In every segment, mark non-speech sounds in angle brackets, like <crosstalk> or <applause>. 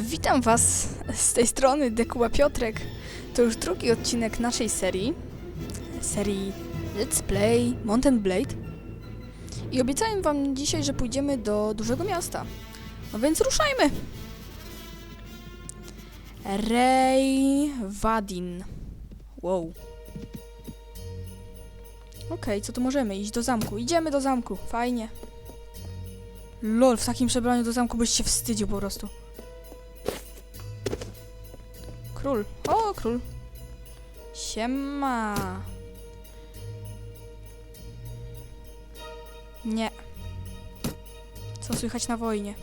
Witam Was z tej strony Dekuba Piotrek. To już drugi odcinek naszej serii. Serii Let's Play Mountain Blade. I obiecałem Wam dzisiaj, że pójdziemy do dużego miasta. No więc ruszajmy! Rej Wadin. Wow. Okej, co tu możemy? Iść do zamku. Idziemy do zamku. Fajnie. Lol, w takim przebraniu do zamku byś się wstydził po prostu. Król. O, król. Siema. Nie. Co słychać na wojnie?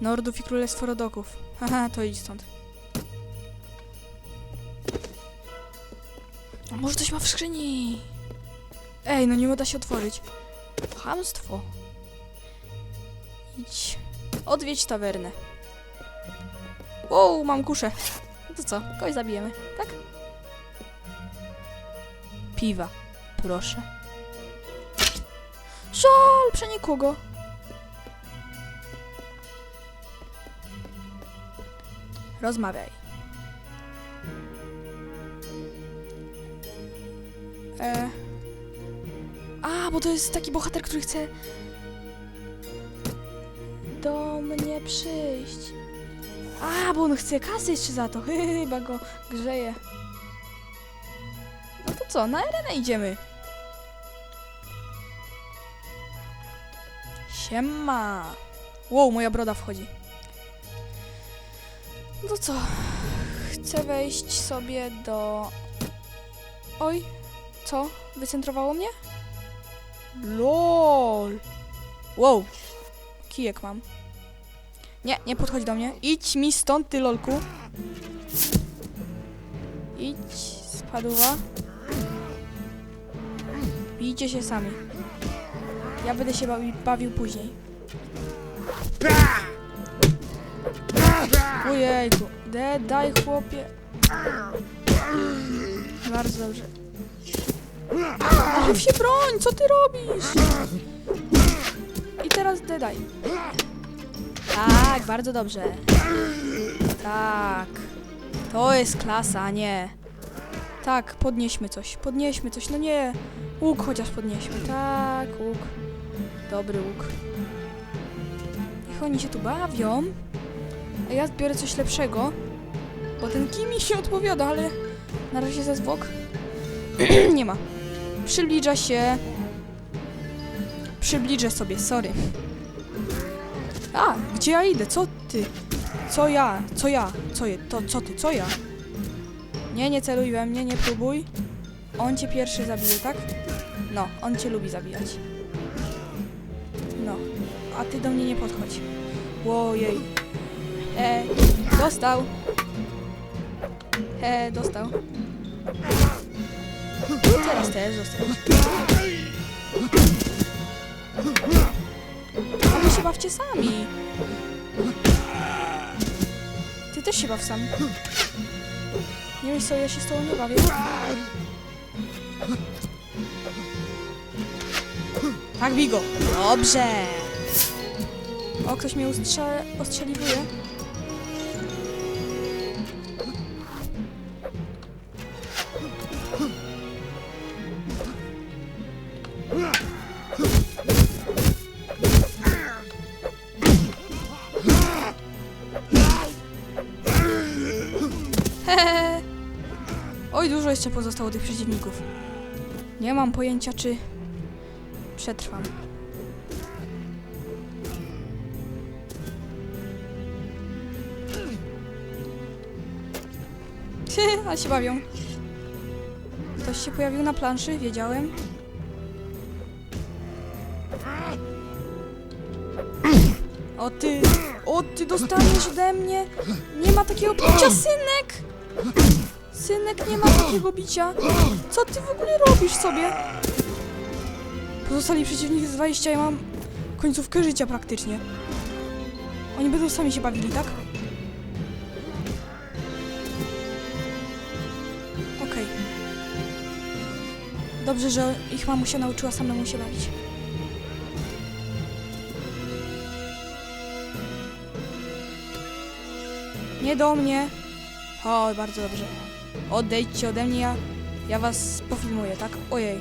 Nordów i królestwo Rodoków. Haha, to idź stąd. A może coś ma w skrzyni? Ej, no nie uda się otworzyć. Chamstwo. Idź. Odwiedź tawernę. Wow, mam kuszę. To co? Kogoś zabijemy, tak? Piwa. Proszę. Żal, przenikło go. Rozmawiaj. E... A, bo to jest taki bohater, który chce do mnie przyjść. A, bo on chce kasy jeszcze za to. <laughs> Chyba go grzeje. No to co, na arenę idziemy. Siema. Wow, moja broda wchodzi. No to co? Chcę wejść sobie do... Oj, co? Wycentrowało mnie? LOL. Wow. Kijek mam. Nie, nie podchodź do mnie. Idź mi stąd, ty lolku. Idź, spadła. Bijcie się sami. Ja będę się bawi, bawił później. Ojejku. De, daj chłopie. Bardzo dobrze. Mów się broń, co ty robisz? I teraz dedaj. Tak, bardzo dobrze. Tak. To jest klasa, nie. Tak, podnieśmy coś, podnieśmy coś, no nie. Łuk chociaż podnieśmy. Tak, łuk. Dobry łuk. Niech oni się tu bawią. A ja zbiorę coś lepszego. Bo ten kij mi się odpowiada, ale na razie ze zwłok <clears throat> nie ma. Przybliża się. Przybliżę sobie, sorry. A, gdzie ja idę? Co ty? Co ja? Co ja? Co je? To co ty? Co ja? Nie, nie celuj we mnie, nie próbuj. On cię pierwszy zabije, tak? No, on cię lubi zabijać. No, a ty do mnie nie podchodź. Łojej. E, dostał. E, dostał. Teraz też dostał. A wy się bawcie sami. Ty też się baw sam. Nie wiesz co, ja się z tobą nie bawię. Tak, Wigo. Dobrze. O, ktoś mnie ustrze ostrzeliwuje. Oj, dużo jeszcze pozostało tych przeciwników. Nie mam pojęcia, czy przetrwam. A się bawią. Ktoś się pojawił na planszy, wiedziałem. O ty, o ty dostaniesz ode mnie. Nie ma takiego bicia, synek! Synek, nie ma takiego bicia. Co ty w ogóle robisz sobie? Pozostali przeciwnicy z 20, ja mam końcówkę życia praktycznie. Oni będą sami się bawili, tak? Okej. Dobrze, że ich mamusia nauczyła samemu się bawić. Nie do mnie. O, bardzo dobrze. Odejdźcie ode mnie, ja, ja was pofilmuję, tak? Ojej.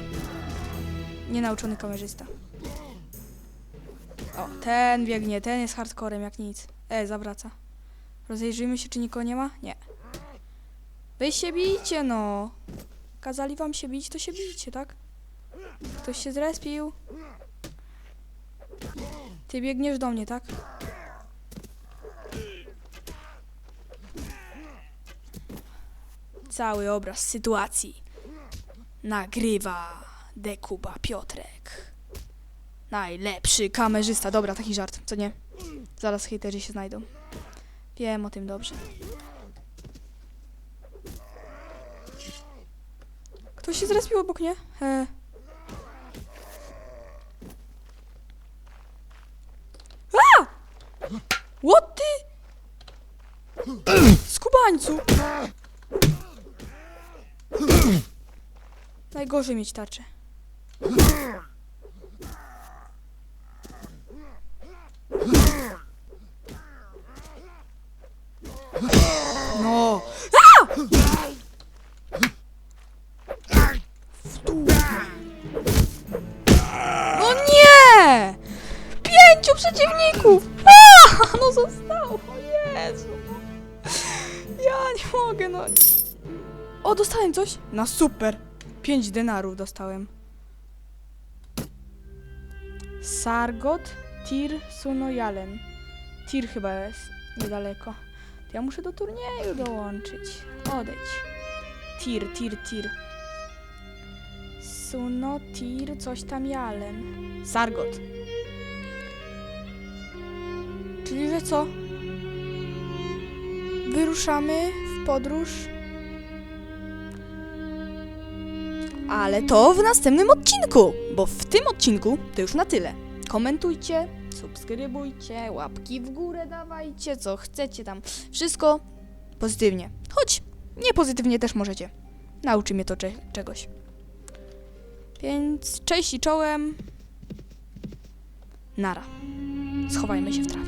Nienauczony kamerzysta. O, ten biegnie, ten jest hardcorem jak nic. E, zawraca. Rozejrzyjmy się, czy nikogo nie ma? Nie. Wy się bijcie, no. Kazali wam się bić, to się bijcie, tak? Ktoś się zrespił. Ty biegniesz do mnie, tak? Cały obraz sytuacji nagrywa Dekuba Piotrek. Najlepszy kamerzysta. Dobra, taki żart, co nie? Zaraz hejterzy się znajdą. Wiem o tym dobrze. Ktoś się zrespił obok mnie? E. A! What? Skubańcu! Najgorzej mieć tarczę. No! No nie! Pięciu przeciwników! A! No zostało! O Jezu! Ja nie mogę, no. O, dostałem coś? No super! Pięć denarów dostałem. Sargot Tir Sunojalen. Tir chyba jest niedaleko. To ja muszę do turnieju dołączyć. Odejdź. Tir, tir, tir. Suno, tir, coś tam Jalen. Sargot. Czyli, że co? Wyruszamy w podróż. Ale to w następnym odcinku, bo w tym odcinku to już na tyle. Komentujcie, subskrybujcie, łapki w górę dawajcie, co chcecie tam. Wszystko pozytywnie. Choć nie pozytywnie też możecie. Nauczy mnie to cze- czegoś. Więc cześć i czołem. Nara. Schowajmy się w trawie.